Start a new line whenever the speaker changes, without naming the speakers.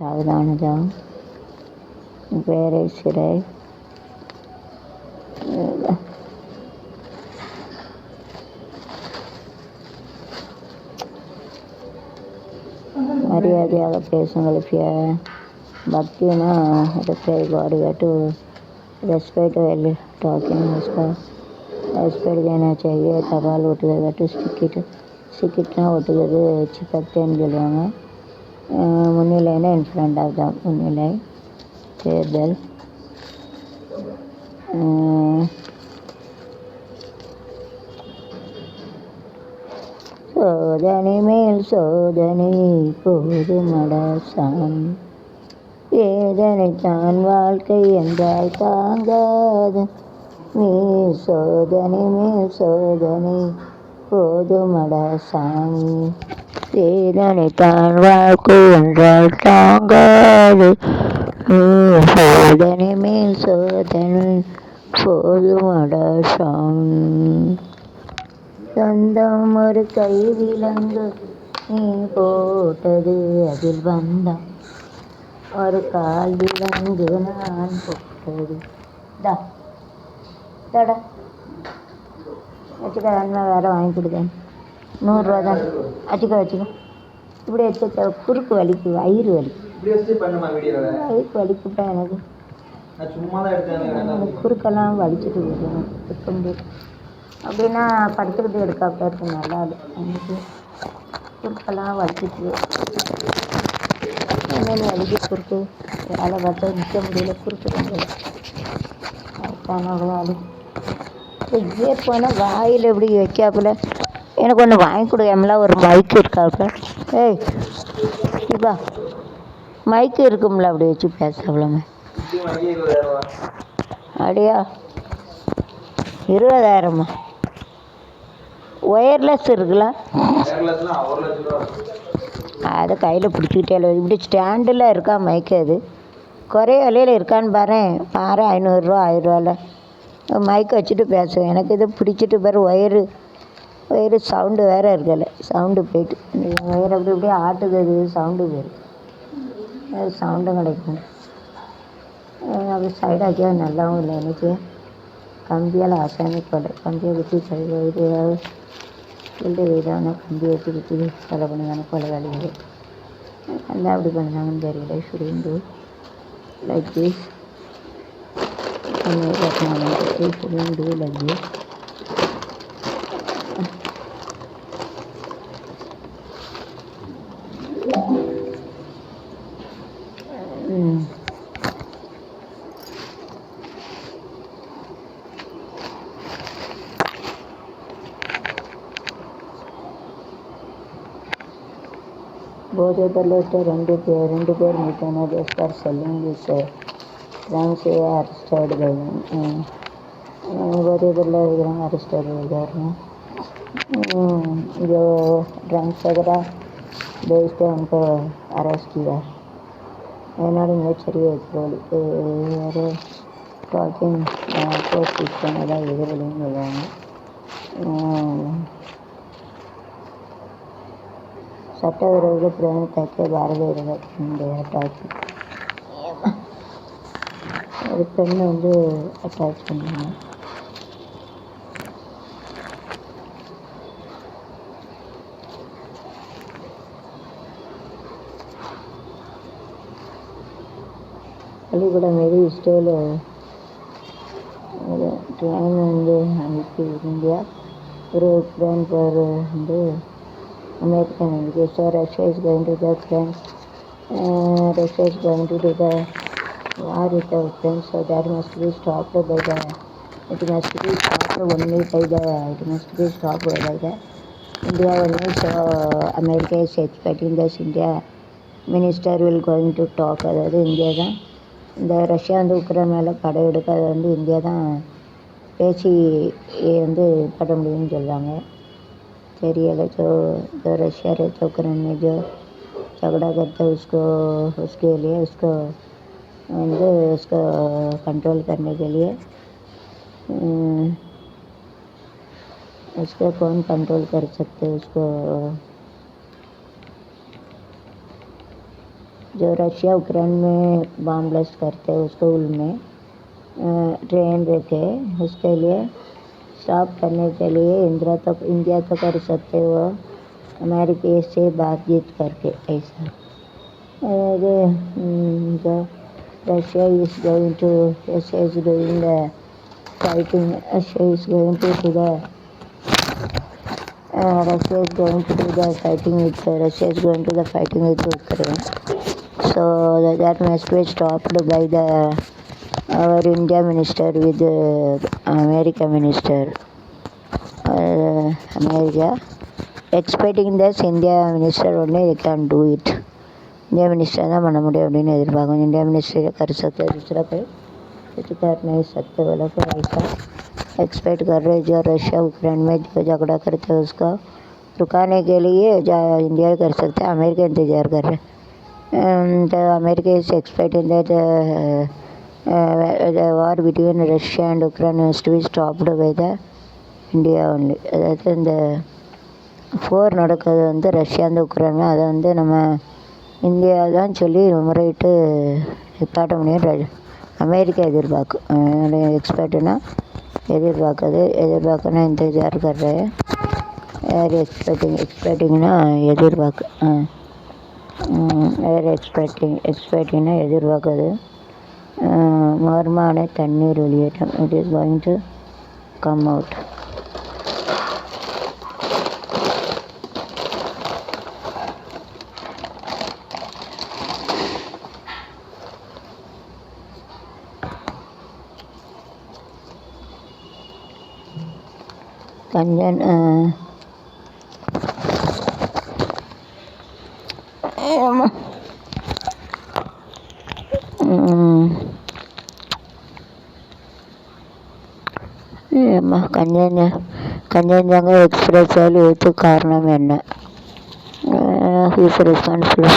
सावधान जाओ Where is should I? மரியாதையாக பேசுங்கள் if you are பக்தினா respect God you have to respect while talking उसका respect देना चाहिए தபால் ஒட்டுதல் to stick it stick itனா ஒட்டுகிறது சிப்பத்தேன்னு சொல்லுவாங்க அஹ் முன்னிலைன்னா இன் ஃப்ரண்ட் ஆஃப் த முன்னிலை தேர்தல் அஹ் சோதனை மேல் சோதனை போதுமடா சாமி வேதனை தான் வாழ்க்கை என்றால் தாங்காது நீ சோதனை மேல் சோதனை போதுமடா சாமி வேதனை தான் வாழ்க்கை என்றால் தாங்காது. சோதனை மேல் சோதனை போதுமடா சாமி. சொந்தம் ஒரு கை விலங்கு நீ போட்டது அதில் வந்தான் ஒரு கால் விலங்கு நான் போட்டது. தடா வச்சுக்க அண்ணா வேறு வாங்கி கொடுத்தேன் நூறுரூவா தான். வச்சுக்க. வச்சுக்க இப்படி வச்சுக்க குறுக்கு வலிக்கு வயிறு வலி
இப்படி வச்சு பண்ணுமா வீடியோவை
வயிறு வலிக்குப்பா எனக்கு. குறுக்கெல்லாம் வலிச்சுட்டு போயிடும். இருக்க முடியும் அப்படின்னா படுத்துக்கிட்டு எடுக்காப்ப இருக்கு நல்லா எனக்கு குறுக்கெல்லாம் வலிச்சிட்டு. என்னென்ன வலிக்கு குறுக்கு. வேலை பார்த்தா நிற்க முடியல குறுக்கு ரொம்ப அதுக்கான அவ்வளோ வலி. இயர்ஃபோனை வாயில் எப்படி வைக்காப்புல. எனக்கு ஒன்று வாங்கி கொடுக்காமல ஒரு மைக் இருக்காப்புல ஏய் இப்போ மைக்கு இருக்கும்ல அப்படி வச்சு
பேசலாமே
அப்படியா இருபதாயிரமா ஒயர்லெஸ் இருக்குல்ல. அதை கையில் பிடிச்சிக்கிட்டே இல்லை. இப்படி ஸ்டாண்டில் இருக்கா மைக்கு அது? குறைய விலையில் இருக்கான்னு பாரு. பாரு ஐநூறுரூவா ஆயிரரூவாவில் மைக்கை வச்சுட்டு பேசுவேன் எனக்கு இது பிடிச்சிட்டு பாரு ஒயரு வேறு சவுண்டு வேறு இருக்கலை. சவுண்டு போயிட்டு. வேறு அப்படி அப்படியே ஆட்டுது அது சவுண்டு போயிடும் அது சவுண்டும் கிடைக்கும். அஹ் அப்படி சைடாக்கியா நல்லாவும் இல்லை எனக்கு. கம்பியால் ஆசாமி கம்பியை குத்தி சரி இது ஏதாவது ஃபீல்டு இதான கம்பியை வச்சு குத்தி கொலை பண்ணுவாங்க கொலை வேலைகள் நல்லா அப்படி பண்ணாங்கன்னு தெரியல. சுடிந்து லைக் திஸ் சுடிந்து லைக் திஸ் बहुत ऊपर लेस्ट है रेंडू के रेंडू पेर मीटर में बेस्ट कर सलून भी से ट्रेन से आर स्टार्ट गए हैं। बहुत ऊपर लेस्ट है ग्रैंड स्टार्ट हो गया है जो ट्रेन से करा बेस्ट है उनको अरेस्ट किया। है ना रिंग चली है तो अरे टॉकिंग कोशिश करने लगे बोलेंगे लोग சட்டவிரோத பிரேமத்தைக்கு பாரதிய இந்த அட்டாச் ஒரு பெண்ணை வந்து அட்டாச் பண்ணாங்க. பள்ளிக்கூடம் மாரி ஸ்டேல ஒரு ட்ரெயின் வந்து அனுப்பி இந்தியா ஒரு ட்ரெயின் பேர் வந்து அமெரிக்கன் இருக்கு so Russia is going to the Ukraine Russia is going to to the war with the Ukraine so that must be stopped by the it must be stopped only by the it must be stopped by the India only so America is expecting this India minister will going to talk அதாவது India தான் இந்த Russia வந்து Ukraine மேலே படை எடுக்காத வந்து India தான் பேசி வந்து பண்ண முடியும்னு शहरी वाला जो जो रशिया रहता उक्रेन में जो झगड़ा करता है, उसको, उसके लिए, उसको, उनको, उसको कंट्रोल करने के लिए हम्म, उसको कौन कंट्रोल कर सकते उसको? जो रशिया उक्रेन में बॉम्ब ब्लास्ट करते हैं, उसको उल में ट्रेन रखे उसके लिए साफ़ करने के लिए इंदिरा तक, इंडिया तक कर सकते हो अमेरिके से बातचीत करके, ऐसा। अरे Russia is going to Russia is going the fighting Russia is going to to the Russia is going to to the fighting with Russia is going to the fighting with Ukraine so that must stopped by the our India minister with uh, America minister. Uh, America. Expecting this India minister only they can do it. India minister ना मना मुझे अपने नज़र भागो India minister कर सकते हैं दूसरा कोई किसी कर नहीं सकते वाला कोई ऐसा एक्सपेक्ट कर रहे जो रशिया यूक्रेन में जो झगड़ा करते हैं उसका रुकाने के लिए इंडिया कर सकते हैं अमेरिका इंतज़ार कर रहे हैं America is expecting that Uh, war war Russia and and Ukraine has to by the India only அதாவது இந்த போர் நடக்கிறது வந்து ரஷ்யா இந்த உக்ரைன் அதை வந்து நம்ம இந்தியா தான் சொல்லி முறையிட்டு நிப்பாட்ட முடியும். அமெரிக்கா எதிர்பார்க்கும். என்னுடைய எக்ஸ்பர்ட்டுனா எதிர்பார்க்குது. எதிர்பார்க்குன்னா இந்த இதாக இருக்கிறது வேறு எக்ஸ்பெக்டிங் எக்ஸ்பெக்டிங்னா எதிர்பார்க்கு. வேறு எக்ஸ்பெக்டிங் எக்ஸ்பெக்டிங்னா எதிர்பார்க்குறது மர்மான தண்ணீர் வெளியேற்றம். It is going to come out கஞ்சன் అమ్మ కన్యాన్య కన్యాన్యంగా ఎక్స్ప్రెస్ వాళ్ళు యూత్ కారణం ఎన్న హీస్ రెస్పాన్సిబుల్